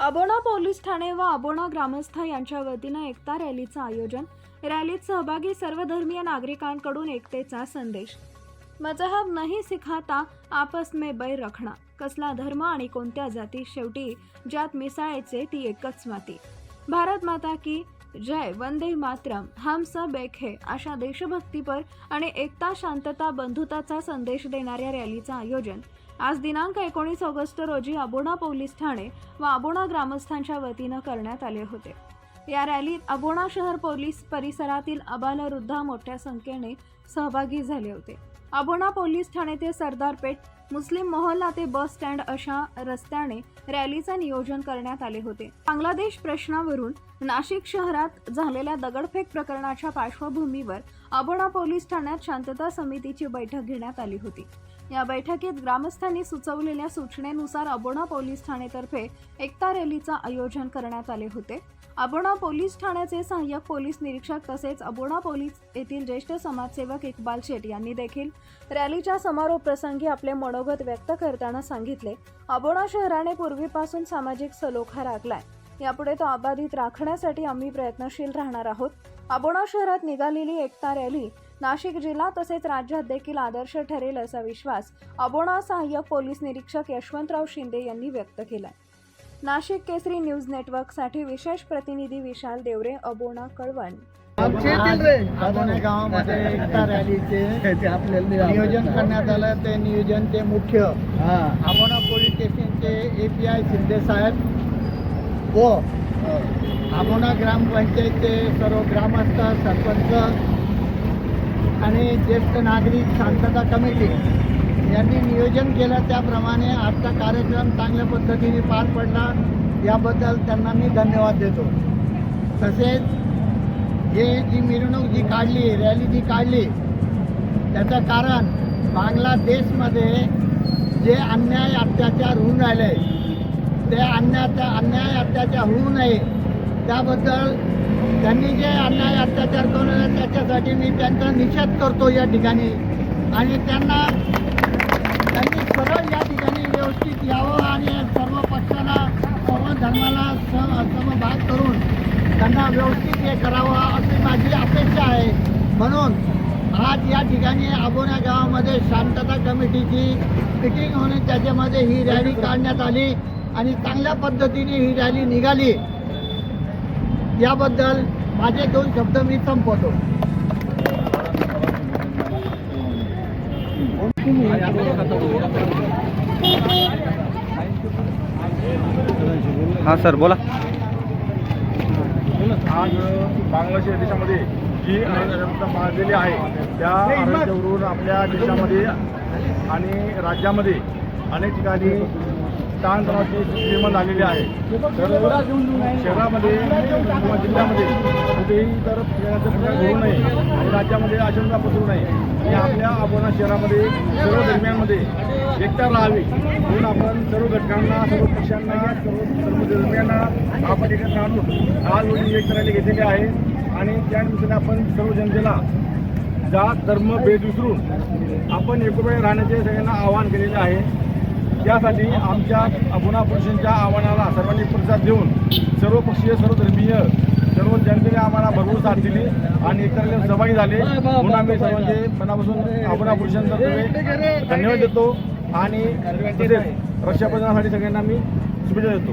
अबोणा police Thane व अबोणा ग्रामस्थ यांच्या वतीनं एकता रॅलीचं आयोजन. रॅलीत सहभागी सर्वधर्मीय नागरिकांकडून एकतेचा संदेश. मजहब नहीं सिखाता आपस में बैर रखणा. कसला धर्म आणि कोणत्या जाती शेवटी ज्यात मिसाळायचे ती एकच माती. भारत माता की जय वंदे मातरम हम सब एक है अशा देशभक्तीपर आणि एकता शांतता बंधुताचा संदेश देणाऱ्या रॅलीचं आयोजन. आज दिनांक एकोणीस ऑगस्ट रोजी अबोणा पोलीस ठाणे व अबोणा ग्रामस्थांच्या वतीनं करण्यात आले होते. या रॅलीत अबोणा शहर पोलीस परिसरातील अबालवृद्धा मोठ्या संख्येने सहभागी झाले होते. अबोणा पोलीस ठाणे ते सरदारपेठ मुस्लिम मोहल्ला ते बस स्टँड अशा रस्त्याने रॅलीचं नियोजन करण्यात आले होते. बांगलादेश प्रश्नावरून नाशिक शहरात झालेल्या दगडफेक प्रकरणाच्या पार्श्वभूमीवर अबोणा पोलीस ठाण्यात शांतता समितीची बैठक घेण्यात आली होती. या बैठकीत ग्रामस्थांनी सुचवलेल्या सूचनेनुसार अबोणा पोलीस ठाणेतर्फे एकता रॅलीचं आयोजन करण्यात आले होते. अबोणा पोलीस ठाण्याचे सहाय्यक पोलीस निरीक्षक तसेच अबोणा पोलीस येथील ज्येष्ठ समाजसेवक इक्बाल शेठ यांनी देखील रॅलीच्या समारोप प्रसंगी आपले मनोगत व्यक्त करताना सांगितले. अबोणा शहराने पूर्वीपासून सामाजिक सलोखा राखलाय. यापुढे तो अबाधित राखण्यासाठी आम्ही प्रयत्नशील राहणार आहोत. अबोणा शहरात निघालेली एकता रॅली नाशिक जिल्हा तसेच राज्यात देखील आदर्श ठरेल असा विश्वास अबोणा सहाय्यक पोलीस निरीक्षक यशवंतराव शिंदे यांनी व्यक्त केला नाशिक केसरी न्यूज नेटवर्कसाठी विशेष प्रतिनिधी विशाल देवरे अबोणा कळवण. गावामध्ये एकता रॅलीचे नियोजन करण्यात आलं. ते नियोजनचे मुख्य. अबोणा पोलीस स्टेशनचे ए पी आय शिंदे साहेब व अबोणा ग्रामपंचायतचे सर्व ग्रामस्थ सरपंच आणि ज्येष्ठ नागरिक शांतता कमिटी यांनी नियोजन केलं. त्याप्रमाणे आजचा कार्यक्रम चांगल्या पद्धतीने पार पडला. याबद्दल त्यांना मी धन्यवाद देतो. तसेच हे जी मिरवणूक जी काढली रॅली जी काढली त्याचं कारण बांगलादेशमध्ये जे अन्याय अत्याचार होऊन राहिले ते अन्याचा अन्याय अत्याचार होऊ नये त्याबद्दल त्यांनी जे अन्याय अत्याचार करून त्याच्यासाठी मी त्यांचा निषेध करतो या ठिकाणी. आणि त्यांना त्यांनी सरळ या ठिकाणी व्यवस्थित यावं आणि सर्व पक्षाला सर्व धर्माला सम समभाग करून त्यांना व्यवस्थित हे करावं अशी माझी अपेक्षा आहे. म्हणून आज या ठिकाणी आबोण्या गावामध्ये शांतता कमिटीची मिटिंग होऊन त्याच्यामध्ये ही रॅली काढण्यात आली आणि चांगल्या पद्धतीने ही रॅली निघाली. याबद्दल माझे दोन शब्द मी संपवतो. हा सर बोला. आज बांगलादेश देशामध्ये जी माजलेली आहे त्या अराजकतेवरून आपल्या देशामध्ये आणि राज्यामध्ये अनेक ठिकाणी ताणतणावाची स्थिती निर्माण झालेली आहे. तर शहरामध्ये किंवा जिल्ह्यामध्ये कुठेही तर खेळाचा प्रकार होऊ नये आणि राज्यामध्ये अशंका पसरू नये आणि आपल्या आपण शहरामध्ये सर्व दरम्यानमध्ये एकता राहावी म्हणून आपण सर्व घटकांना सर्व पक्षांना सर्व सर्व दरम्यांना आपण एकत्र आणून आज रोजी एक करायला घेतलेली आहे. आणि त्या निमित्ताने आपण सर्व जनतेला जात धर्म भेद विसरून आपण एकोप्याने राहण्याचे सगळ्यांना आवाहन केलेले आहे. त्यासाठी आमच्या अबुना पुरुषांच्या आव्हानाला सर्वांनी प्रतिसाद देऊन सर्वपक्षीय सर्वधर्मीय सर्व जनतेने आम्हाला भरपूर साथ दिली आणि एकत्र सहभागी झाले. म्हणून आम्ही सर्वांचे मनापासून अबुना पुरुषांतर्फे धन्यवाद देतो आणि तसेच रक्षाबंधनासाठी सगळ्यांना मी शुभेच्छा देतो.